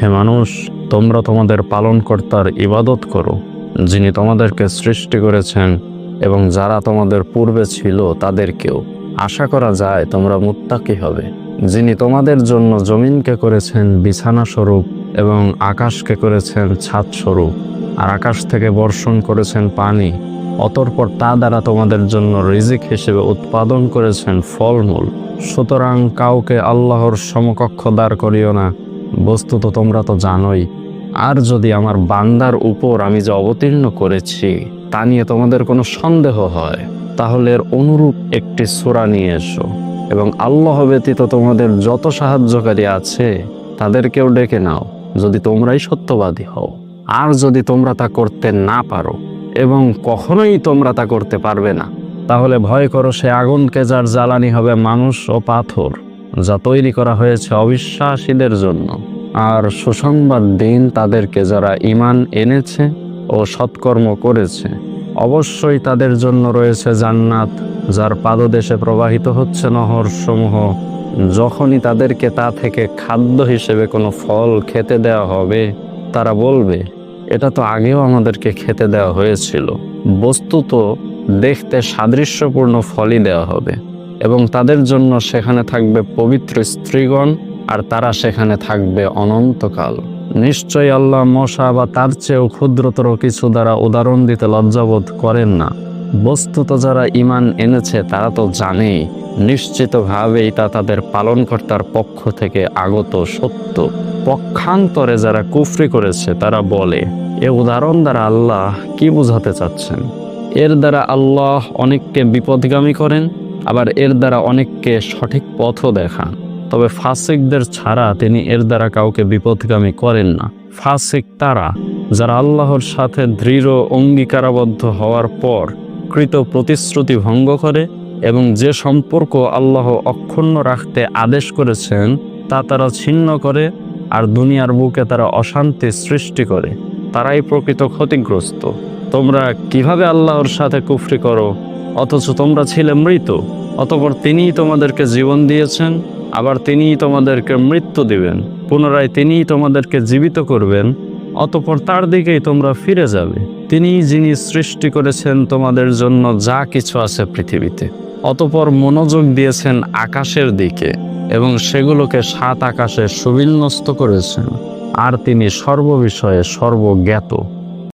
হে মানুষ, তোমরা তোমাদের পালনকর্তার ইবাদত করো, যিনি তোমাদেরকে সৃষ্টি করেছেন এবং যারা তোমাদের পূর্বে ছিল তাদেরকেও। আশা করা যায় তোমরা মুত্তাকি হবে। যিনি তোমাদের জন্য জমিনকে করেছেন বিছানা স্বরূপ এবং আকাশকে করেছেন ছাদ স্বরূপ, আর আকাশ থেকে বর্ষণ করেছেন পানি, অতঃপর তা দ্বারা তোমাদের জন্য রিজিক হিসেবে উৎপাদন করেছেন ফলমূল। সুতরাং কাউকে আল্লাহর সমকক্ষ দাঁড় করিও না। বস্তুত তোমরা তো জানোই। আর যদি আমার বান্দার উপর আমি যে অবতীর্ণ করেছি, তা নিয়ে তোমাদের কোনো সন্দেহ হয়, তাহলে এর অনুরূপ একটি সূরা নিয়ে এসো। এবং আল্লাহ ব্যতীত তোমাদের যত সাহায্যকারী আছে, তাদেরকেও ডেকে নাও, যদি তোমরাই সত্যবাদী হও। আর যদি তোমরা তা করতে না পারো, এবং কখনোই তোমরা তা করতে পারবে না, তাহলে ভয় করো সে আগুনকে যার জ্বালানি হবে মানুষ ও পাথর। যা তৈরি করা হয়েছে অবিশ্বাসীদের জন্য। আর সুসংবাদ দিন তাদেরকে যারা ইমান এনেছে ও সৎকর্ম করেছে, অবশ্যই তাদের জন্য রয়েছে জান্নাত, যার পাদদেশে প্রবাহিত হচ্ছে নহর সমূহ যখনই তাদেরকে তা থেকে খাদ্য হিসেবে কোনো ফল খেতে দেওয়া হবে, তারা বলবে, এটা তো আগেও আমাদেরকে খেতে দেওয়া হয়েছিল। বস্তুত দেখতে সাদৃশ্যপূর্ণ ফলই দেওয়া হবে। এবং তাদের জন্য সেখানে থাকবে পবিত্র স্ত্রীগণ, আর তারা সেখানে থাকবে অনন্তকাল। নিশ্চয়ই আল্লাহ মশা বা তার চেয়েও ক্ষুদ্রতর কিছু দ্বারা উদাহরণ দিতে লজ্জাবোধ করেন না। বস্তুত যারা ইমান এনেছে, তারা তো জানেই, নিশ্চিতভাবেই তা তাদের পালনকর্তার পক্ষ থেকে আগত সত্য। পক্ষান্তরে যারা কুফরি করেছে, তারা বলে, এ উদাহরণ দ্বারা আল্লাহ কি বোঝাতে চাচ্ছেন? এর দ্বারা আল্লাহ অনেককে বিপদগামী করেন আবার এর দ্বারা অনেককে সঠিক পথও দেখান। তবে ফাসিকদের ছাড়া তিনি এর দ্বারা কাউকে বিপদগামী করেন না। ফাসিক তারা, যারা আল্লাহর সাথে দৃঢ় অঙ্গীকারাবদ্ধ হওয়ার পর কৃত প্রতিশ্রুতি ভঙ্গ করে এবং যে সম্পর্ক আল্লাহ অক্ষুণ্ণ রাখতে আদেশ করেছেন, তা তারা ছিন্ন করে আর দুনিয়ার বুকে তারা অশান্তি সৃষ্টি করে। তারাই প্রকৃত ক্ষতিগ্রস্ত। তোমরা কীভাবে আল্লাহর সাথে কুফরি করো? অথচ তোমরা ছিলে মৃত, অতপর তিনিই তোমাদেরকে জীবন দিয়েছেন, আবার তিনিই তোমাদেরকে মৃত্যু দিবেন, পুনরায় তিনিই তোমাদেরকে জীবিত করবেন, অতপর তার দিকেই তোমরা ফিরে যাবে। তিনিই যিনি সৃষ্টি করেছেন তোমাদের জন্য যা কিছু আছে পৃথিবীতে। অতপর মনোযোগ দিয়েছেন আকাশের দিকে, এবং সেগুলোকে সাত আকাশে সুবিন্যস্ত করেছেন, আর তিনি সর্ববিষয়ে সর্বজ্ঞাত।